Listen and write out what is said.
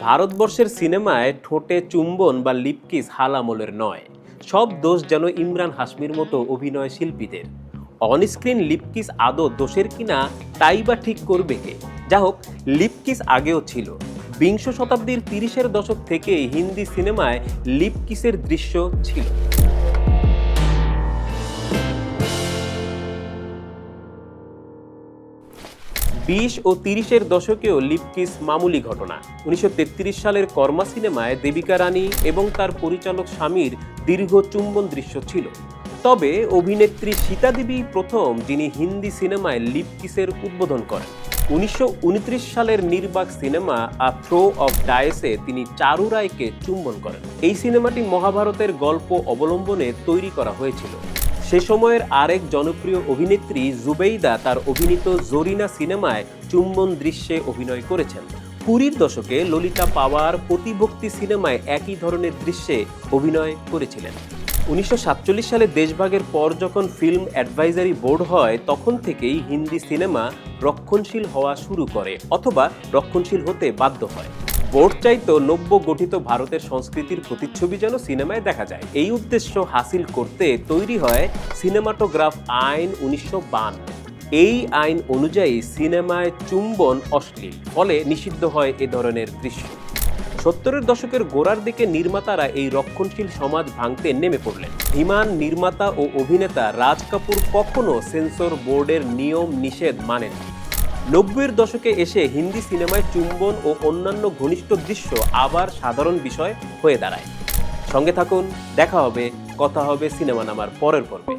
ভারতবর্ষের সিনেমায় ঠোঁটে চুম্বন বা লিপকিস হাল আমলের নয়। সব দোষ যেন ইমরান হাসমির মতো অভিনয় শিল্পীদের। অনস্ক্রিন লিপকিস আদৌ দোষের কিনা, তাই বা ঠিক করবে কে? যা হোক, লিপকিস আগেও ছিল। বিংশ শতাব্দীর তিরিশের দশক থেকে হিন্দি সিনেমায় লিপকিসের দৃশ্য ছিল। বিশ ও তিরিশের দশকেও লিপকিস মামুলি ঘটনা। উনিশশো তেত্রিশ সালের কর্মা সিনেমায় দেবিকা রানী এবং তার পরিচালক স্বামীর দীর্ঘ চুম্বন দৃশ্য ছিল। তবে অভিনেত্রী সীতা দেবী প্রথম, যিনি হিন্দি সিনেমায় লিপকিসের উদ্বোধন করেন। উনিশশো উনত্রিশ সালের নির্বাক সিনেমা আ থ্রো অফ ডায়েসে তিনি চারু রায়কে চুম্বন করেন। এই সিনেমাটি মহাভারতের গল্প অবলম্বনে তৈরি করা হয়েছিল। সে সময়ের আরেক জনপ্রিয় অভিনেত্রী জুবেইদা তার অভিনীত জরিনা সিনেমায় চুম্বন দৃশ্যে অভিনয় করেছেন। কুড়ির দশকে ললিতা পাওয়ার প্রতিভক্তি সিনেমায় একই ধরনের দৃশ্যে অভিনয় করেছিলেন। উনিশশো সাতচল্লিশ সালে দেশভাগের পর যখন ফিল্ম অ্যাডভাইজারি বোর্ড হয়, তখন থেকেই হিন্দি সিনেমা রক্ষণশীল হওয়া শুরু করে অথবা রক্ষণশীল হতে বাধ্য হয়। বোর্ড চাইতো নব্য গঠিত ভারতের সংস্কৃতির প্রতিচ্ছবি যেন সিনেমায় দেখা যায়। এই উদ্দেশ্য হাসিল করতে তৈরি হয় সিনেমাটোগ্রাফ আইন উনিশশো এই আইন অনুযায়ী সিনেমায় চুম্বন অশ্লীল, ফলে নিষিদ্ধ হয় এ ধরনের দৃশ্য। সত্তরের দশকের গোড়ার দিকে নির্মাতারা এই রক্ষণশীল সমাজ ভাঙতে নেমে পড়লেন। হিমান নির্মাতা ও অভিনেতা রাজ কাপুর কখনো সেন্সর বোর্ডের নিয়ম নিষেধ মানেননি। নব্বইয়ের দশকে এসে হিন্দি সিনেমায় চুম্বন ও অন্যান্য ঘনিষ্ঠ দৃশ্য আবার সাধারণ বিষয় হয়ে দাঁড়ায়। সঙ্গে থাকুন, দেখা হবে, কথা হবে সিনেমা নামার পরের পর্বে।